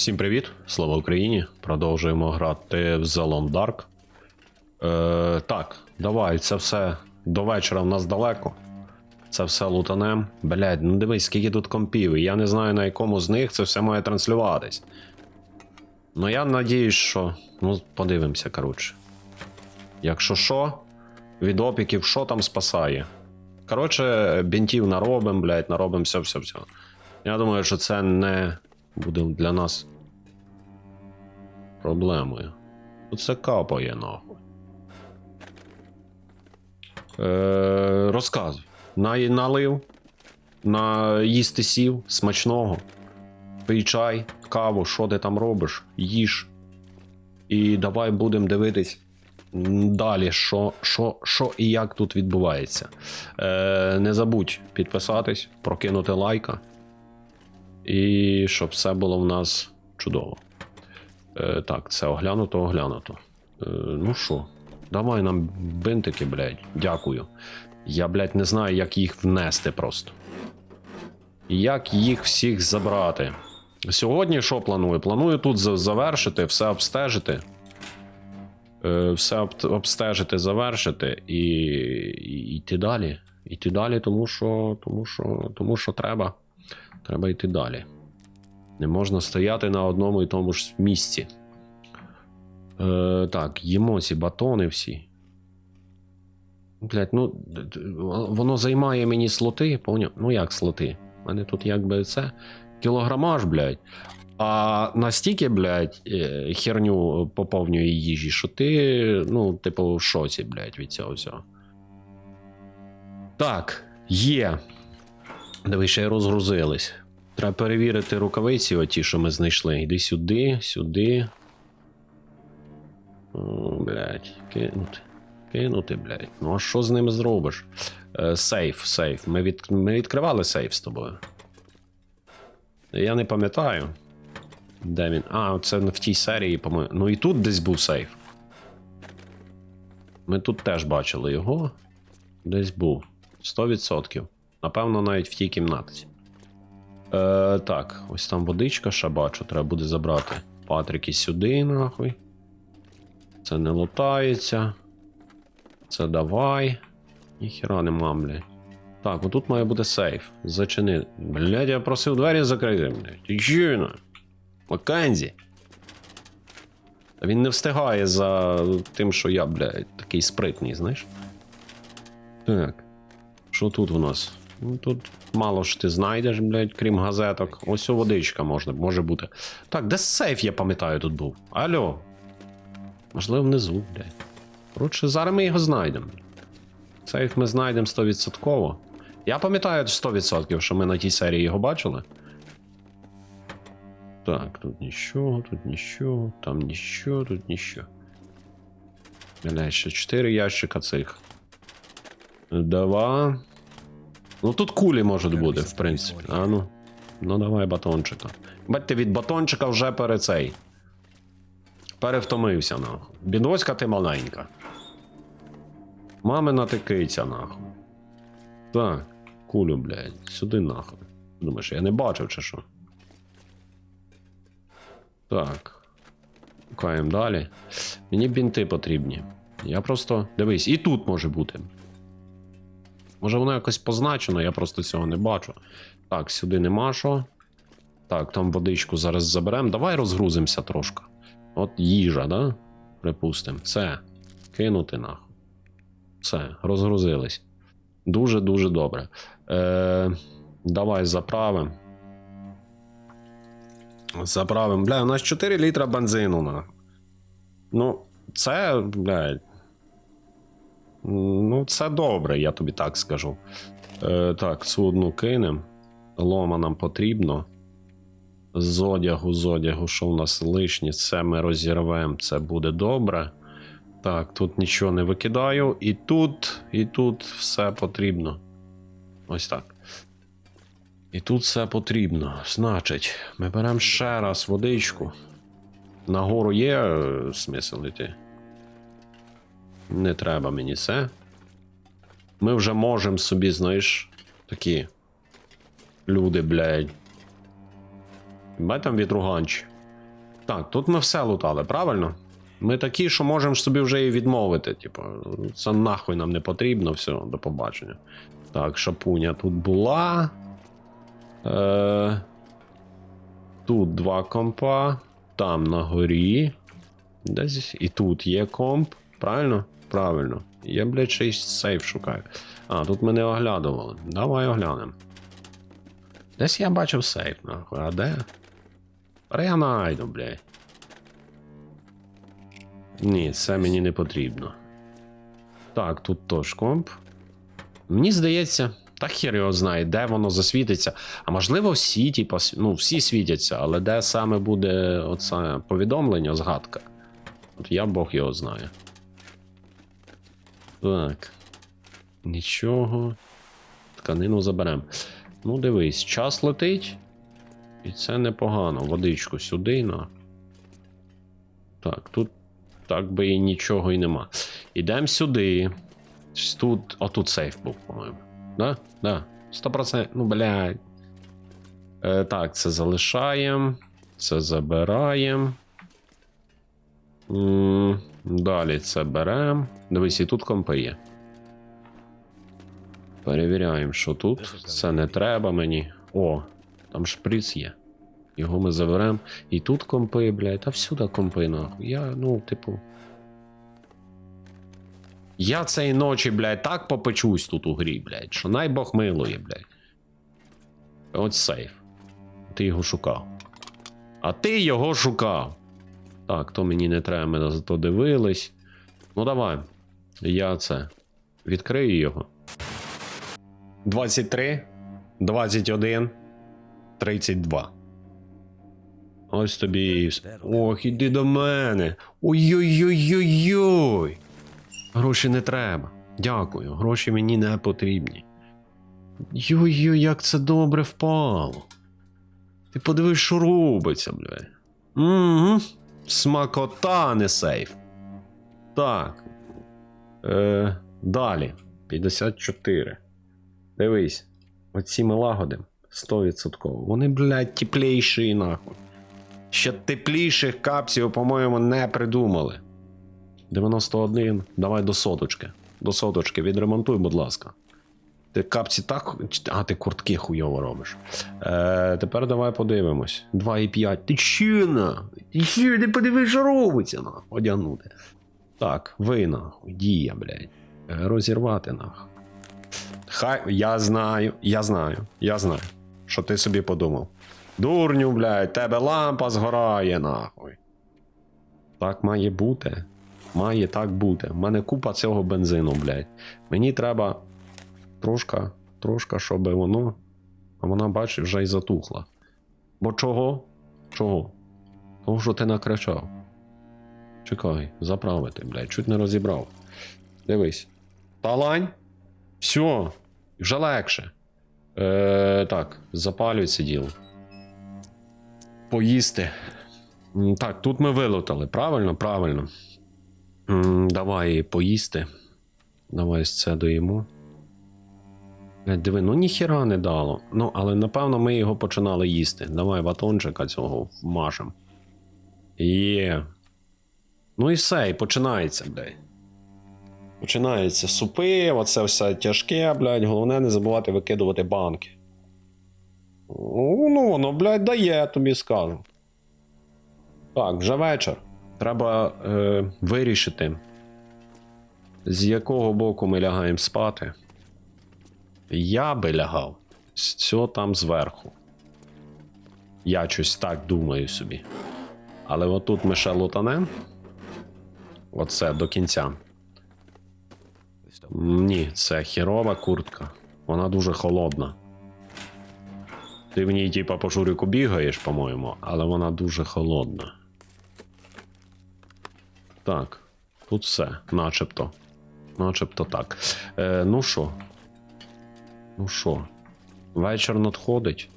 Всім привіт! Слава Україні! Продовжуємо грати в Long Dark. Е, так, давай, це все до вечора в нас далеко. Це все лутанем. Блядь, ну дивись, скільки тут компів. і Я не знаю на якому з них це все має транслюватись. Ну я надіюсь, що. Ну, подивимося, коротше. Якщо що, від опіків що там спасає? Коротше, бінтів наробим, блядь, наробим все-все-все. Я думаю, що це не буде для нас проблемою. Оце капає нахуй. Е, розказуй. На, налив, на їсти сів, смачного. Пий чай, каву, що ти там робиш, їж. І давай будемо дивитись далі, що, що, що і як тут відбувається. Е, не забудь підписатись, прокинути лайка. І щоб все було в нас чудово. Е, так, це оглянуто, оглянуто. Е, ну що, давай нам бинтики, блядь. Дякую. Я, блядь, не знаю, як їх внести просто. Як їх всіх забрати. Сьогодні що планую? Планую тут завершити, все обстежити. Е, все обстежити, завершити і, і йти далі. Йти далі, тому що, тому що, тому що треба. Треба йти далі. Не можна стояти на одному і тому ж місці. Е, так, їмо ці батони всі. Блять, ну воно займає мені слоти, поняв? Ну як слоти? У мене тут якби це кілограмаж, блядь. А настільки, блядь, е, херню поповнює їжі, що ти, ну, типу, в шоці, блядь, від цього всього. Так, є. Диви, ще й розгрузились. Треба перевірити рукавиці, оті, що ми знайшли. Іди сюди, сюди. О, блядь, кинути. Кинути, блядь. Ну а що з ними зробиш? Е, сейф, сейф. Ми, від... ми відкривали сейф з тобою. Я не пам'ятаю. Де він? А, це в тій серії, по-моєму. Ну і тут десь був сейф. Ми тут теж бачили його. Десь був. 100%. Напевно, навіть в тій кімнаті. Е, так, ось там водичка, ще бачу, треба буде забрати. Патрики сюди, нахуй. Це не лутається. Це давай. Ніхіра нема, блядь. Так, отут має бути сейф. Зачини. Блядь, я просив двері закрити, блядь. Ти чуєно? Маккензі. Він не встигає за тим, що я, блядь, такий спритний, знаєш? Так. Що тут у нас? Ну, тут мало ж ти знайдеш, блядь, крім газеток. Ось о водичка можна, може бути. Так, де сейф, я пам'ятаю, тут був. Алло. Можливо, внизу, блядь. Коротше, зараз ми його знайдемо. Сейф ми знайдемо 100%. Я пам'ятаю 100%, що ми на тій серії його бачили. Так, тут нічого, тут нічого, там нічого, тут нічого. Блядь, ще 4 ящика цих. Два. Ну тут кулі можуть бути, в принципі. А ну. Ну давай батончика. Бать від батончика вже пере цей. Перевтомився, нахуй. Бідоська ти маленька. Мамина ти киця, нахуй. Так, кулю, блядь, сюди нахуй. Думаєш, я не бачив чи що? Так. Шукаємо далі. Мені бінти потрібні. Я просто. Дивись, і тут може бути. Може воно якось позначено, я просто цього не бачу. Так, сюди нема що. Так, там водичку зараз заберемо. Давай розгрузимося трошки. От їжа, да? Припустимо. Це. Кинути нахуй. Все, розгрузились. Дуже-дуже добре. Е, давай заправимо. Заправимо. Бля, у нас 4 літра бензину. Ну, це, блядь. Ну, це добре, я тобі так скажу. Е, так, цю одну кинем. Лома нам потрібно. З одягу, з одягу, що у нас лишнє, це ми розірвемо, це буде добре. Так, тут нічого не викидаю. І тут, і тут все потрібно. Ось так. І тут все потрібно. Значить, ми беремо ще раз водичку. Нагору є е, смисл йти? Не треба мені це. Ми вже можемо собі, знаєш, такі люди, блядь. Бай там вітруганчі. Так, тут ми все лутали, правильно? Ми такі, що можемо собі вже і відмовити. Типу, це нахуй нам не потрібно, все, до побачення. Так, шапуня тут була. Е, тут два компа. Там на горі. Десь і тут є комп. Правильно? Правильно. Я, блядь, ще й сейф шукаю. А, тут ми не оглядували. Давай оглянемо. Десь я бачив сейф, нахуй, а де? Я найду, блядь. Ні, це мені не потрібно. Так, тут теж комп. Мені здається, та хер його знає, де воно засвітиться. А можливо, всі, типу, ну, всі світяться, але де саме буде оце повідомлення, згадка. От я Бог його знає. Так. Нічого. Тканину заберемо. Ну, дивись, час летить. І це непогано. Водичку сюди на. Так, тут так би і нічого і нема. Ідемо сюди. Тут. А тут сейф був, по-моєму. Да? Да. 100%. Ну, блядь. Е, так, це залишаємо. Це забираємо. Далі це беремо. Дивись, і тут компи є. Перевіряємо, що тут. Це не треба мені. О, там шприц є. Його ми заберемо. І тут компи, блядь, та всюди компи, нахуй. Я, ну, типу. Я цієї ночі, блядь, так попечусь тут у грі, блядь, що най Бог милує, блядь. Ось сейф. Ти його шукав. А ти його шукав. Так, то мені не треба, ми зато дивились. Ну давай. Я це. Відкрию його. 23, 21, 32. Ось тобі. Ох, іди до мене. Ой-ой-ой-ой-ой. Гроші не треба. Дякую, гроші мені не потрібні. Йой-йой, як це добре впало. Ти подивись, що робиться, бля. Угу. Смакота, не сейф. Так. Е, далі. 54. Дивись. Оці ми лагодим. 100%. Вони, блядь, тепліші, нахуй. Ще тепліших капсів, по-моєму, не придумали. 91. Давай до соточки. До соточки. Відремонтуй, будь ласка. Ти капці так. А, ти куртки хуйово робиш. Е, тепер давай подивимось. 2,5. Ти че на? Ти че, ти подивись, що робиться, нахуй. Одягнути. Так, ви нахуй, дія, блядь. Е, Розірвати нахуй. Хай. Я знаю, я знаю, я знаю, що ти собі подумав. Дурню, блядь, тебе лампа згорає, нахуй. Так має бути. Має так бути. У мене купа цього бензину, блядь. Мені треба трошка, трошка, щоб воно. А вона, бачиш, вже й затухла. Бо чого? Чого? Того, що ти накричав. Чекай, заправити, блядь, чуть не розібрав. Дивись. Талань. Все, вже легше. Е, так, запалюй це. Поїсти. Так, тут ми вилутали, правильно? Правильно. Давай поїсти. Давай це доїмо. Блядь, диви, ну ніхіра не дало. Ну, але напевно ми його починали їсти. Давай батончика цього вмажем. Є. Ну і все, і починається, блядь. Починається супи, оце все тяжке, блядь. Головне не забувати викидувати банки. Ну, ну воно, блядь, дає, тобі скажу. Так, вже вечір. Треба е, вирішити, з якого боку ми лягаємо спати. Я би лягав з цього там зверху. Я щось так думаю собі. Але отут ми ще. Оце до кінця. Ні, це хірова куртка. Вона дуже холодна. Ти в ній, типа, по журику бігаєш, по-моєму, але вона дуже холодна. Так, тут все, начебто. Начебто так. Е, ну що? Ну що? Вечір надходить.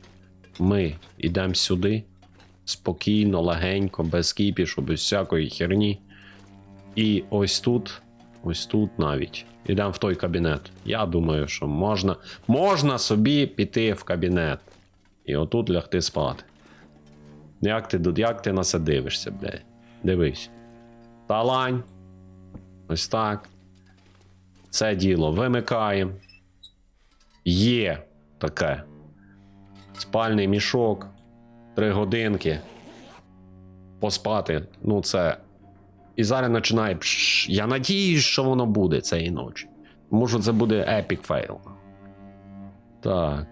Ми йдемо сюди. Спокійно, легенько, без кіпішу, без всякої херні. І ось тут, ось тут навіть. Йдемо в той кабінет. Я думаю, що можна, можна собі піти в кабінет. І отут лягти спати. Як ти, як ти на це дивишся, блядь? Дивись. Талань. Ось так. Це діло вимикаємо. Є таке. Спальний мішок. Три годинки. Поспати. Ну, це. І зараз починає. Я надіюсь, що воно буде цієї ночі. Може, це буде епік фейл. Так.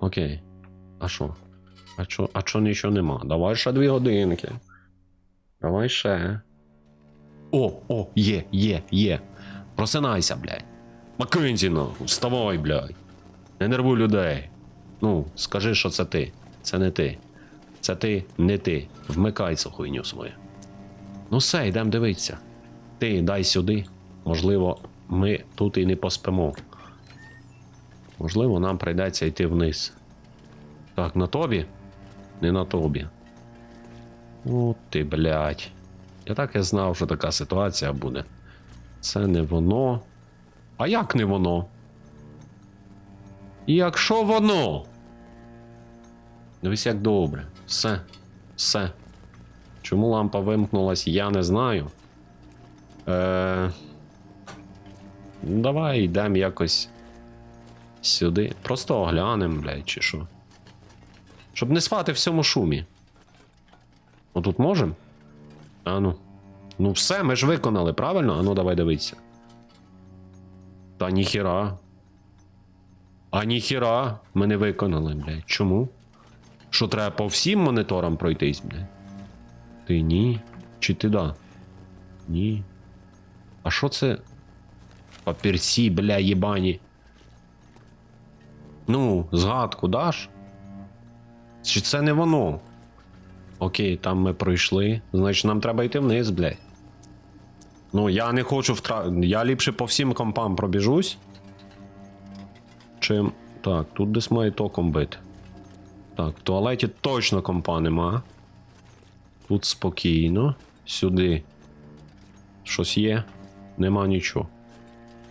Окей. А що? А що, а що нічого нема? Давай ще дві годинки. Давай ще. О, о, є, є, є. Просинайся, блядь. Маккензі, нахуй, вставай, блядь. Не нервуй людей. Ну, скажи, що це ти. Це не ти. Це ти, не ти. Вмикай цю хуйню свою. Ну все, йдемо дивитися. Ти дай сюди. Можливо, ми тут і не поспимо. Можливо, нам прийдеться йти вниз. Так, на тобі? Не на тобі. О, ти, блядь. Я так і знав, що така ситуація буде. Це не воно. А як не воно? Якщо воно. Дивись, як добре. Все. Все. Чому лампа вимкнулась, я не знаю. Е... ну, Давай йдемо якось сюди. Просто оглянемо, блядь, чи що. Щоб не спати в цьому шумі. Отут можемо? А ну. Ну все, ми ж виконали, правильно? А ну давай дивитися. Та ніхіра. А ніхіра ми не виконали, блядь. Чому? Що треба по всім моніторам пройтись, блядь? Ти ні? Чи ти да? Ні. А що це? Папірці, бля, єбані. Ну, згадку даш? Чи це не воно? Окей, там ми пройшли. Значить, нам треба йти вниз, блядь. Ну, я не хочу втра... Я ліпше по всім компам пробіжусь. Чим. Так, тут десь має током бити. Так, в туалеті точно компа нема. Тут спокійно. Сюди. Щось є. Нема нічого.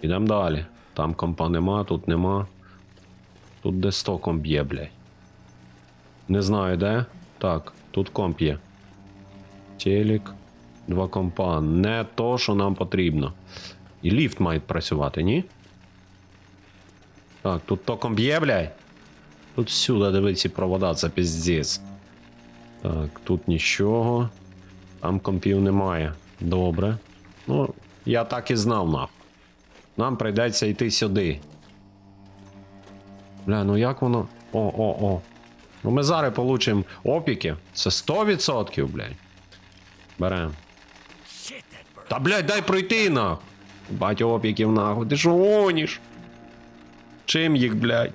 Ідемо далі. Там компа нема, тут нема. Тут десь током б'є, блядь. Не знаю де. Так, тут комп є. Телек. Два компа. Не то, що нам потрібно. І ліфт має працювати, ні? Так, тут током б'є, блядь. Тут всюди дивиться провода, це піздець. Так, тут нічого. Там компів немає. Добре. Ну, я так і знав, нахуй. Нам прийдеться йти сюди. Бля, ну як воно. О, о, о. Ну ми зараз получимо опіки. Це 100%, блядь. Берем. Та блядь, дай пройти нахуй. Бать опіків нахуй. Ти що гониш? Чим їх, блядь?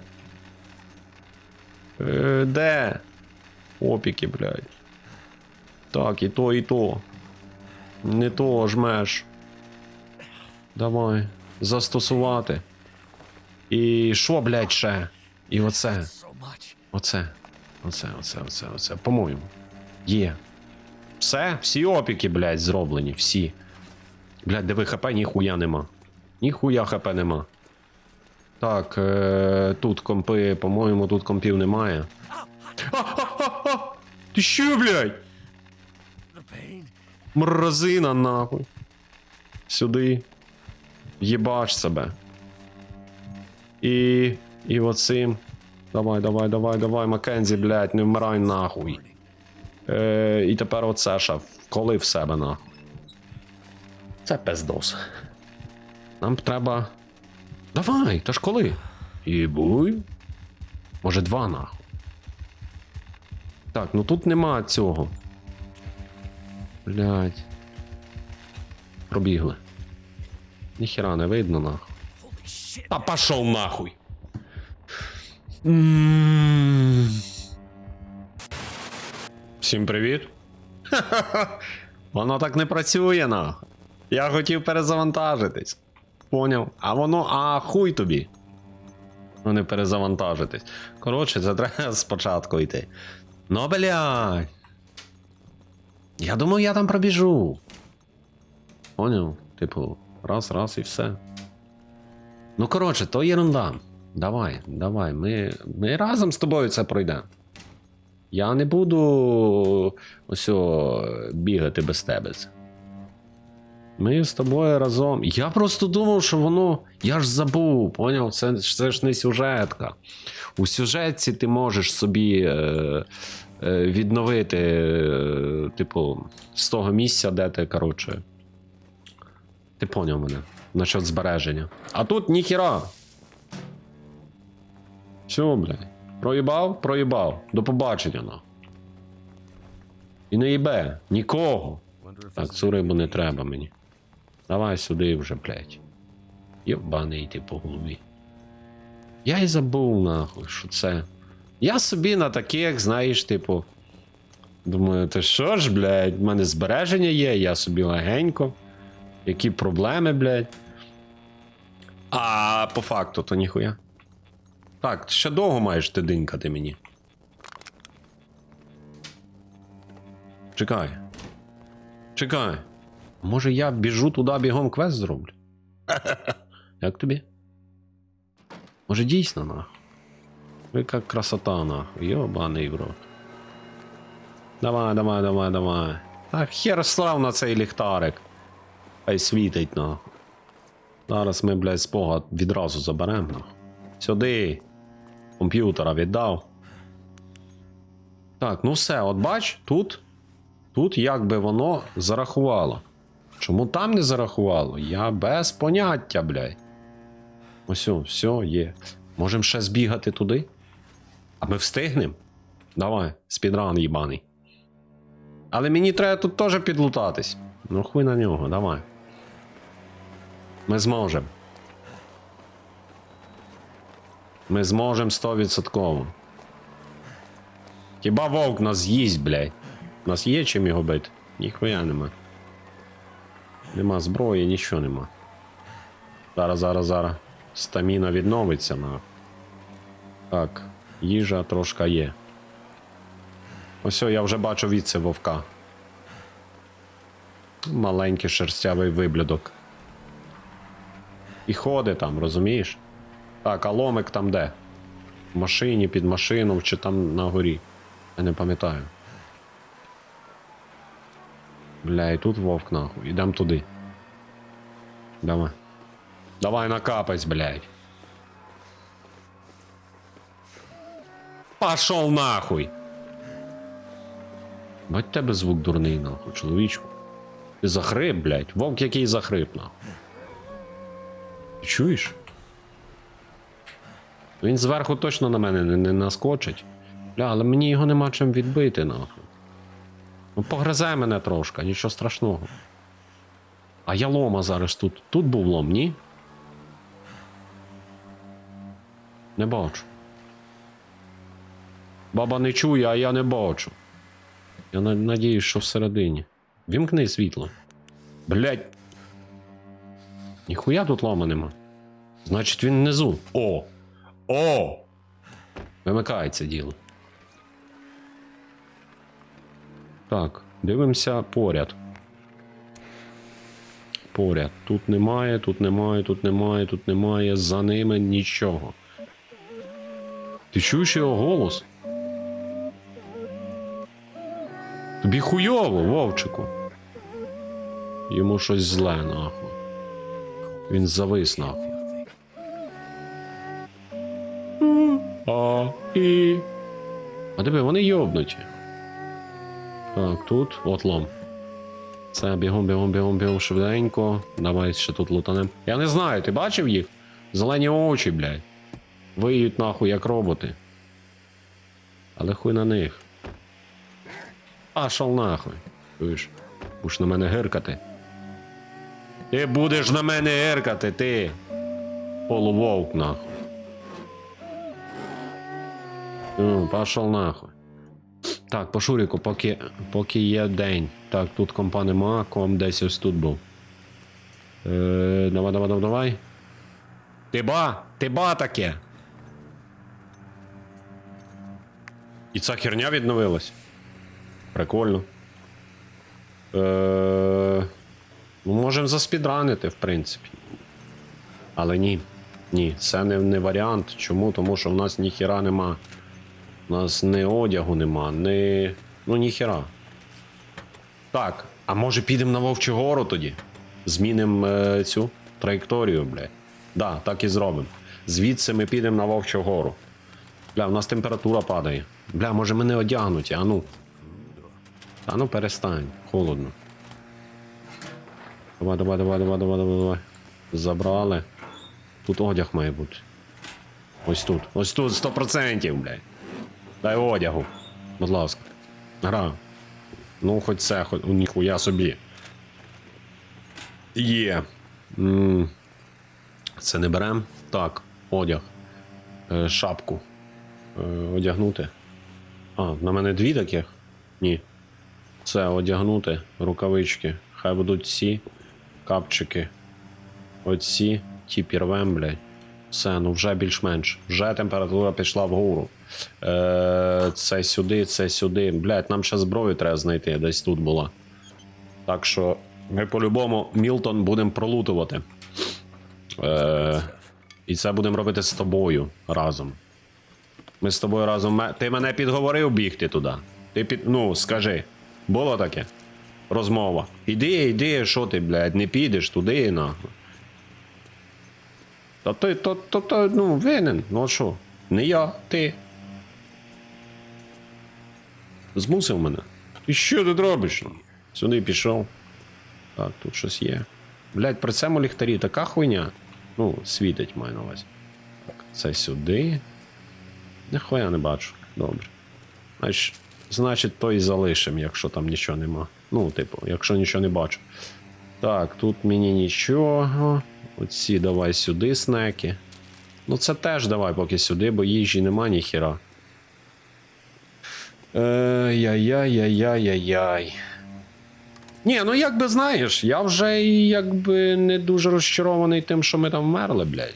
Е, де? Опіки, блядь. Так, і то, і то. Не то жмеш. Давай. Застосувати. І що, блядь, ще? І оце. Оце. Оце, оце, оце, оце. По-моєму. Є. Все? Всі опіки, блядь, зроблені. Всі. Блядь, диви, хп ніхуя нема. Ніхуя хп нема. Так, е- тут компи, по-моєму, тут компів немає. А-а-а-а! Ти що, блядь? Мразина, нахуй. Сюди. Єбаш себе. І. І оцим. Давай, давай, давай, давай, Маккензі, блядь, не вмирай нахуй. Е, і тепер оце ще вколи в себе нахуй. Це пиздос. Нам треба. Давай, та ж коли? І буй. Може, два нахуй. Так, ну тут нема цього. Блядь. Пробігли. Ніхера не видно нахуй. А пошел нахуй. Всім привіт. Воно так не працює нахуй. Я хотів перезавантажитись. Поняв? А воно, а хуй тобі. Ну не перезавантажитись. Коротше, це треба спочатку йти. Ну, блядь. Я думаю, я там пробіжу. Поняв? Типу, раз, раз і все. Ну, коротше, то єрунда. Давай, давай, ми, ми разом з тобою це пройдемо. Я не буду ось бігати без тебе. Ми з тобою разом. Я просто думав, що воно. Я ж забув, поняв? Це, це ж не сюжетка. У сюжетці ти можеш собі е, е, відновити, е, типу, з того місця, де ти, коротше. Ти поняв мене. Насчет збереження. А тут ніхіра. Все, блядь. Проїбав, проїбав. До побачення, на. І не їбе. Нікого. Так, цю не треба мені. Давай сюди вже, блядь. Йобаний ти по голові. Я й забув, нахуй, що це. Я собі на таких, знаєш, типу. Думаю, ти що ж, блядь, в мене збереження є, я собі легенько. Які проблеми, блядь. А по факту, то ніхуя. Так, ще довго маєш ти динькати мені. Чекай. Чекай. Може я біжу туди бігом квест зроблю? Як тобі? Може дійсно нахуй? Яка красота нахуй, йобаний в рот. Давай, давай, давай, давай. Так, хер слав на цей ліхтарик. Хай світить нахуй. Зараз ми, блядь, спогад відразу заберемо нахуй. Сюди. Комп'ютера віддав. Так, ну все, от бач, тут. Тут якби воно зарахувало. Чому там не зарахувало? Я без поняття, блядь. Ось, все, є. Можемо ще збігати туди? А ми встигнемо? Давай, спідран їбаний. Але мені треба тут теж підлутатись. Ну хуй на нього, давай. Ми зможемо. Ми зможемо 100%. Хіба вовк нас з'їсть, блядь? У нас є чим його бити? Ніхуя нема. Нема зброї, нічого нема. Зараз, зараз, зараз. Стаміна відновиться на. Так, їжа трошка є. Ось я вже бачу відси вовка. Маленький шерстявий виблюдок. І ходить там, розумієш? Так, а ломик там де? В машині, під машину чи там на горі. Я не пам'ятаю. Бля, і тут вовк нахуй. Ідем туди. Давай. Давай накапать, блядь. Пошел нахуй. Бать тебе звук дурний, нахуй, чоловічку. Ти захрип, блядь. Вовк який захрип, нахуй. Ти чуєш? Він зверху точно на мене не, не наскочить. Бля, але мені його нема чим відбити, нахуй. Ну, погризе мене трошки, нічого страшного. А я лома зараз тут. Тут був лом, ні? Не бачу. Баба не чує, а я не бачу. Я на- надіюсь, що всередині. Вімкни світло. Блять. Ніхуя тут лома нема. Значить він внизу. О! О! Вимикається діло. Так, дивимося поряд. Поряд. Тут немає, тут немає, тут немає, тут немає. За ними нічого. Ти чуєш його голос? Тобі хуйово, вовчику. Йому щось зле, нахуй. Він завис, нахуй. А, і. А диви, вони йобнуті. Так, тут от лом. Це бігом, бігом, бігом, бігом швиденько. Давай ще тут лутанем. Я не знаю, ти бачив їх? Зелені очі, блядь. Виють нахуй, як роботи. Але хуй на них. Пашов нахуй. Чуєш? Будеш на мене гиркати. Ти будеш на мене гиркати, ти. Полувовк нахуй. Ну, пошел нахуй. Так, по Шуріку, поки, поки є день. Так, тут компа нема, ком десь ось тут був. Е, давай, давай, давай, давай. Ти ба! Ти ба таке! І ця херня відновилась. Прикольно. Е, ну, можемо заспідранити, в принципі. Але ні. Ні, це не, не варіант. Чому? Тому що в нас ніхіра нема. У нас ні одягу нема, ні. Ну ніхера. Так, а може підемо на Вовчу гору тоді? Змінимо е, цю траєкторію, бля. Да, так і зробимо. Звідси ми підемо на Вовчу гору. Бля, у нас температура падає. Бля, може ми не а ну. А ну перестань, холодно. Давай, давай, давай, давай, давай, давай, давай. Забрали. Тут одяг має бути. Ось тут. Ось тут 100%, блядь. Дай одягу. Будь ласка. Гра. Ну, хоч це, хоч. У ніхуя собі. Є. Це не берем. Так, одяг. Е, шапку. Е, одягнути. А, на мене дві таких? Ні. Це одягнути. Рукавички. Хай будуть ці. Капчики. Оці. Ті пірвем, блядь. Все, ну вже більш-менш. Вже температура пішла вгору. Е, це сюди, це сюди. Блядь, нам ще зброю треба знайти, десь тут була. Так що ми по-любому Мілтон будемо пролутувати. Е, і це будемо робити з тобою разом. Ми з тобою разом. Ти мене підговорив бігти туди. Ти під. Ну, скажи. Було таке? Розмова. Іди, іди, що ти, блядь, не підеш туди, нахуй. Та ти, то, то, то, ну, винен. Ну а що? Не я, ти. Змусив мене. І що ти робиш? Сюди пішов. Так, тут щось є. Блять, при цьому ліхтарі така хуйня. Ну, світить маю на увазі. Так, це сюди. Ніхуя не бачу. Добре. Значить, значить, то і залишимо, якщо там нічого нема. Ну, типу, якщо нічого не бачу. Так, тут мені нічого. Оці давай сюди снеки. Ну це теж давай поки сюди, бо їжі нема ніхіра. Е, Яй-яй-яй-яй-яй. Ні, ну якби знаєш, я вже якби не дуже розчарований тим, що ми там вмерли, блядь.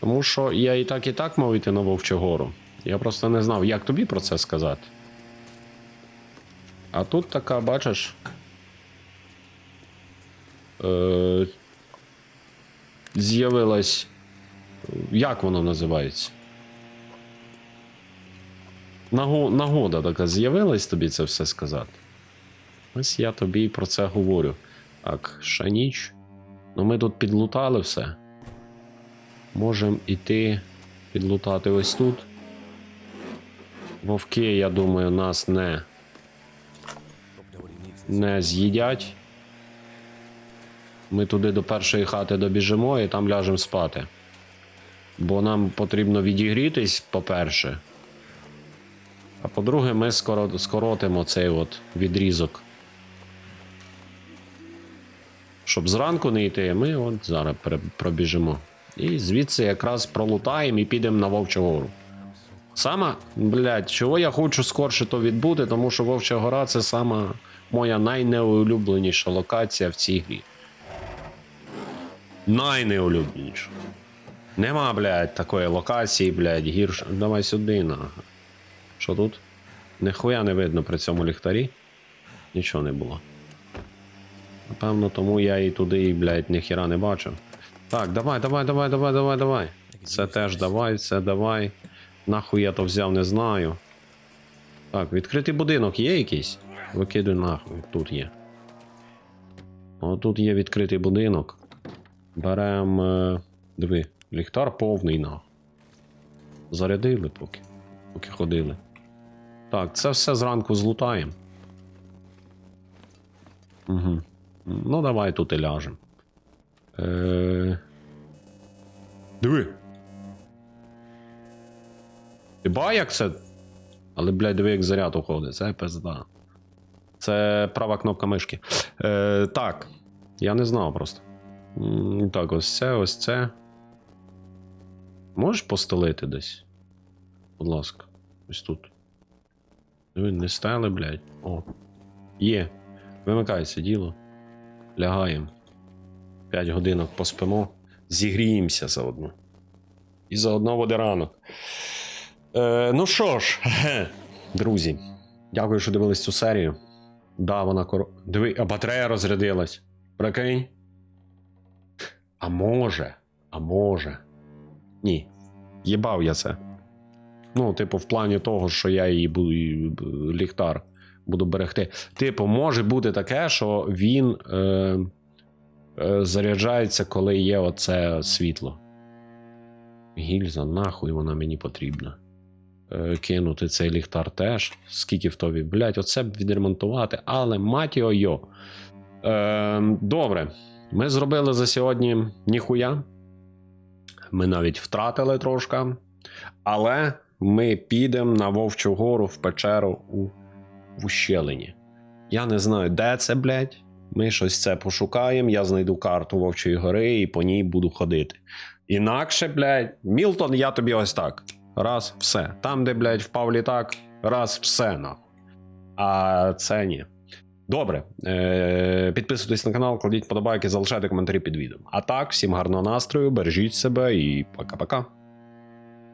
Тому що я і так, і так мав йти на Вовчу гору. Я просто не знав, як тобі про це сказати. А тут така, бачиш. Е, з'явилась. Як воно називається? Наго, нагода така з'явилась тобі це все сказати. Ось я тобі і про це говорю. Так, ще ніч. Ну ми тут підлутали все. Можемо іти підлутати ось тут. Вовки, я думаю, нас не, не з'їдять. Ми туди до першої хати добіжимо і там ляжемо спати. Бо нам потрібно відігрітись, по-перше. А по-друге, ми скоротимо цей от відрізок. Щоб зранку не йти, ми от зараз пробіжимо. І звідси якраз пролутаємо і підемо на Вовчу гору. Сама, блядь, чого я хочу скорше то відбути, тому що Вовча гора це сама моя найнеулюбленіша локація в цій грі. Найнеулюбленіша. Нема, блядь, такої локації, блядь, гірше. Давай сюди, нахуй. Що тут? Ніхуя не видно при цьому ліхтарі. Нічого не було. Напевно, тому я і туди, і, блядь, ніхіра не бачив. Так, давай, давай, давай, давай, давай, давай. Це теж давай, це давай. Нахуй я то взяв, не знаю. Так, відкритий будинок є якийсь? Викидуй нахуй, тут є. О, тут є відкритий будинок. Берем. Е... Диви, ліхтар повний нахуй. Зарядили поки. Поки ходили. Так, це все зранку злутаємо. Угу. Ну, давай тут і ляжемо. Е... Диви. Ти ба, як це. Але, блядь, диви, як заряд уходить. Це пизда. Це права кнопка мишки. Е, так. Я не знав просто. Так, ось це, ось це. Можеш постелити десь? Будь ласка. Ось тут. Диви, не стели, блядь. О. Є. Вимикається діло. Лягаємо. 5 годинок поспимо. Зігріємося заодно. І заодно буде ранок. Е, ну що ж, друзі, дякую, що дивились цю серію. Да, вона коро. Диви, а батарея розрядилась. Прикинь. А може, а може. Ні. Їбав я це. Ну, типу, в плані того, що я її буду ліхтар буду берегти. Типу, може бути таке, що він е, е, заряджається, коли є оце світло. Гільза, нахуй вона мені потрібна. Е, кинути цей ліхтар теж. Скільки в тобі, блять, оце б відремонтувати, але мать йо. Е, добре, ми зробили за сьогодні ніхуя. Ми навіть втратили трошки. Але ми підемо на Вовчу гору в печеру у ущелині. Я не знаю, де це, блядь. Ми щось це пошукаємо, я знайду карту Вовчої гори і по ній буду ходити. Інакше, блядь, Мілтон, я тобі ось так. Раз, все. Там, де, блядь, впав літак, раз, все нахуй. А це ні. Добре. Е- підписуйтесь на канал, кладіть подобайки, залишайте коментарі під відео. А так, всім гарного настрою, бережіть себе і пока-пока.